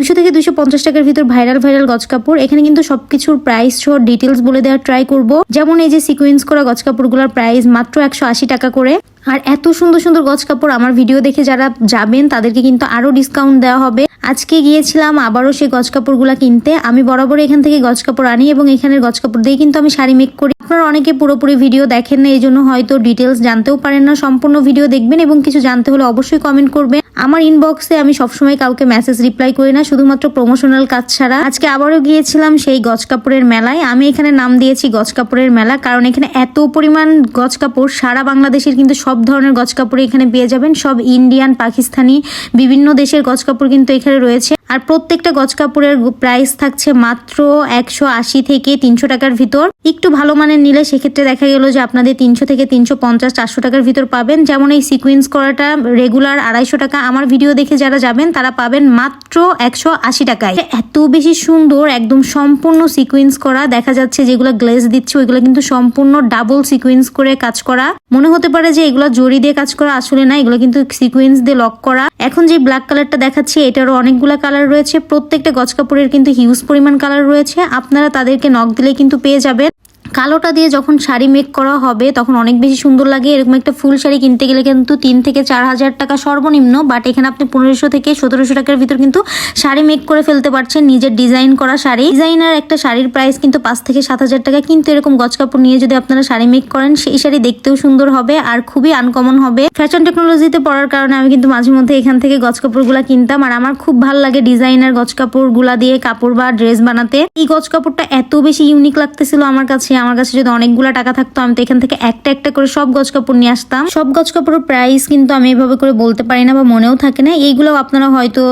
দুশো থেকে দুশো পঞ্চাশ টাকার ভিতর ভাইরাল ভাইরাল গজ কাপড়। এখানে কিন্তু সবকিছুর প্রাইস সহ ডিটেলস বলে দেওয়ার ট্রাই করব। যেমন এই যে সিকুয়েন্স করা গজ কাপড়গুলোর প্রাইস মাত্র একশো আশি টাকা করে। আর এত সুন্দর সুন্দর গজ কাপড় আমার ভিডিও দেখে যারা যাবেন, তাদেরকে কিন্তু আরও ডিসকাউন্ট দেওয়া হবে। আজকে গিয়েছিলাম আবারও সেই গজ কাপড়গুলো কিনতে। আমি বরাবর এখান থেকে গজ কাপড় আনি এবং এখানের গজ কাপড় দিয়ে কিন্তু আমি শাড়ি মেক করি। আপনারা অনেকে পুরোপুরি ভিডিও দেখেন না এই জন্য হয়তো ডিটেলস জানতেও পারেন না। সম্পূর্ণ ভিডিও দেখবেন এবং কিছু জানতে হলে অবশ্যই কমেন্ট করবেন। আমার ইনবক্সে আমি সবসময় কাউকে মেসেজ রিপ্লাই করি না, শুধুমাত্র প্রমোশনাল কাজ ছাড়া। আজকে আবারও গিয়েছিলাম সেই গজ কাপড়ের মেলায়। আমি এখানে নাম দিয়েছি গজ কাপড়ের মেলা, কারণ এখানে এত পরিমাণ গজ কাপড় সারা বাংলাদেশের কিন্তু সব ধরনের গজ কাপড় এখানে পেয়ে যাবেন। সব ইন্ডিয়ান, পাকিস্তানি, বিভিন্ন দেশের গজ কাপড় কিন্তু এখানে রয়েছে। আর প্রত্যেকটা গজ কাপড়ের প্রাইস থাকছে মাত্র একশো আশি থেকে তিনশো টাকার ভিতর। একটু ভালো মানের নিলে সেক্ষেত্রে দেখা গেল যে আপনাদের তিনশো থেকে তিনশো পঞ্চাশ, চারশো টাকার ভিতর পাবেন। যেমন এই সিকুয়েন্স করাটা রেগুলার আড়াইশো টাকা। আমার ভিডিও দেখে যারা যাবেন, তারা পাবেন মাত্র একশো আশি টাকায়। এত বেশি সুন্দর, একদম সম্পূর্ণ সিকুয়েন্স করা। দেখা যাচ্ছে যেগুলো গ্লেজ দিচ্ছে, ওইগুলো কিন্তু সম্পূর্ণ ডাবল সিকুয়েন্স করে কাজ করা। মনে হতে পারে যে এগুলো জড়ি দিয়ে কাজ করা, আসলে না। এগুলো কিন্তু সিকুয়েন্স দিয়ে লক করা। এখন যে ব্ল্যাক কালারটা দেখাচ্ছি, এটারও অনেকগুলো কালার রয়েছে, প্রত্যেকটা গজ কাপড়ের কিন্তু হিউজ পরিমাণ কালার রয়েছে। আপনারা তাদেরকে নখ দিলে কিন্তু পেয়ে যাবেন। কালোটা দিয়ে যখন শাড়ি মেক করা হবে, তখন অনেক বেশি সুন্দর লাগে। এরকম একটা ফুল শাড়ি কিনতে গেলে কিন্তু তিন থেকে চার হাজার টাকা সর্বনিম্ন বাট এখানে আপনি পনেরোশো থেকে সতেরোশো টাকার ভিতর কিন্তু শাড়ি মেক করে ফেলতে পারছেন নিজের ডিজাইন করা শাড়ি। ডিজাইনার একটা শাড়ির প্রাইস কিন্তু পাঁচ থেকে সাত হাজার টাকা, কিন্তু এরকম গছ কাপড় নিয়ে যদি আপনারা শাড়ি মেক করেন, সেই শাড়ি দেখতেও সুন্দর হবে আর খুবই আনকমন হবে। ফ্যাশন টেকনোলজিতে পড়ার কারণে আমি কিন্তু মাঝে মধ্যে এখান থেকে গজ কাপড়গুলা কিনতাম আর আমার খুব ভালো লাগে ডিজাইনার গছ কাপড়গুলা দিয়ে কাপড় বা ড্রেস বানাতে। এই গছ কাপড়টা এত বেশি ইউনিক লাগতেছিল আমার কাছে আমার কাছে যদি অনেকগুলো টাকা থাকতো, আমি তো এখান থেকে একটা একটা করে সব গজ কাপড় নিয়ে আসতাম। সব গজ কাপড়ের প্রাইস কিন্তু আমি এভাবে করে বলতে পারি না বা মনেও থাকে না। এইগুলো আপনারা হয়তো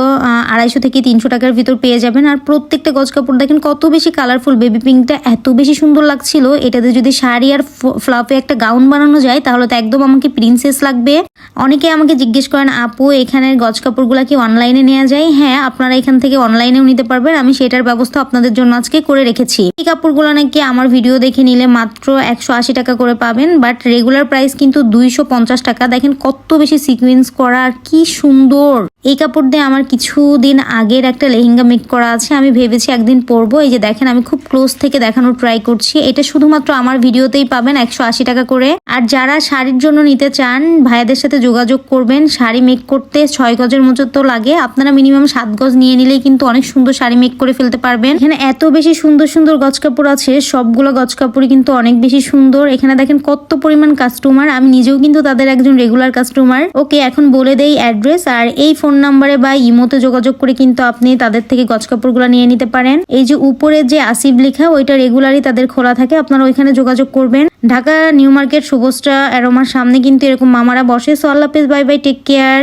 আড়াইশো থেকে তিনশো টাকার ভিতর পেয়ে যাবেন। আর প্রত্যেকটা গজ কাপড় দেখেন কত বেশি কালারফুল বেবি পিঙ্কটা এত বেশি সুন্দর লাগছিল। এটাতে যদি শাড়ি আর ফ্লাফে একটা গাউন বানানো যায়, তাহলে তো একদম আমাকে প্রিন্সেস লাগবে। অনেকে আমাকে জিজ্ঞেস করেন, আপু, এখানের গজ কাপড়গুলো কি অনলাইনে নেওয়া যায়? হ্যাঁ আপনারা এখান থেকে অনলাইনেও নিতে পারবেন। আমি সেটার ব্যবস্থা আপনাদের জন্য আজকে করে রেখেছি। এই কাপড়গুলো নাকি আমার ভিডিও দেখে নিলে মাত্র একশো আশি টাকা করে পাবেন বাট রেগুলার প্রাইস কিন্তু দুইশো পঞ্চাশ টাকা। দেখেন কত বেশি সিকুয়েন্স করা আর কি সুন্দর। এই কাপড় দিয়ে আমার কিছুদিন আগের একটা লেহেঙ্গা মেক করা আছে, আমি ভেবেছি একদিন পরবো। এই যে দেখেন, আমি খুব ক্লোজ থেকে দেখানোর ট্রাই করছি। এটা শুধুমাত্র আমার ভিডিওতেই পাবেন একশো আশি টাকা করে। আর যারা শাড়ির জন্য নিতে চান, ভাইয়াদের সাথে যোগাযোগ করবেন। শাড়ি মেক করতে ছয় গজের মতো তো লাগে। আপনারা মিনিমাম সাত গজ নিয়ে নিলেই কিন্তু অনেক সুন্দর শাড়ি মেক করে ফেলতে পারবেন। এখানে এত বেশি সুন্দর সুন্দর গজ কাপড় আছে। সবগুলো গজ কাপড়ই কিন্তু অনেক বেশি সুন্দর। এখানে দেখেন কত পরিমাণ কাস্টমার আমি নিজেও কিন্তু তাদের একজন রেগুলার কাস্টমার ওকে, এখন বলে দেই অ্যাড্রেস আর এই ফোন নাম্বারে বা ইমোতে যোগাযোগ করে কিন্তু আপনি তাদের থেকে গছ কাপড়গুলো নিয়ে নিতে পারেন। এই যে উপরে যে আসিফ লেখা, ওইটা রেগুলারই তাদের খোলা থাকে। আপনারা ওইখানে যোগাযোগ করবেন। ঢাকা নিউ মার্কেট শুভস্টা অ্যারোমার সামনে কিন্তু এরকম মামারা বসে। সো আল্লাহ বাই বাই টেক কেয়ার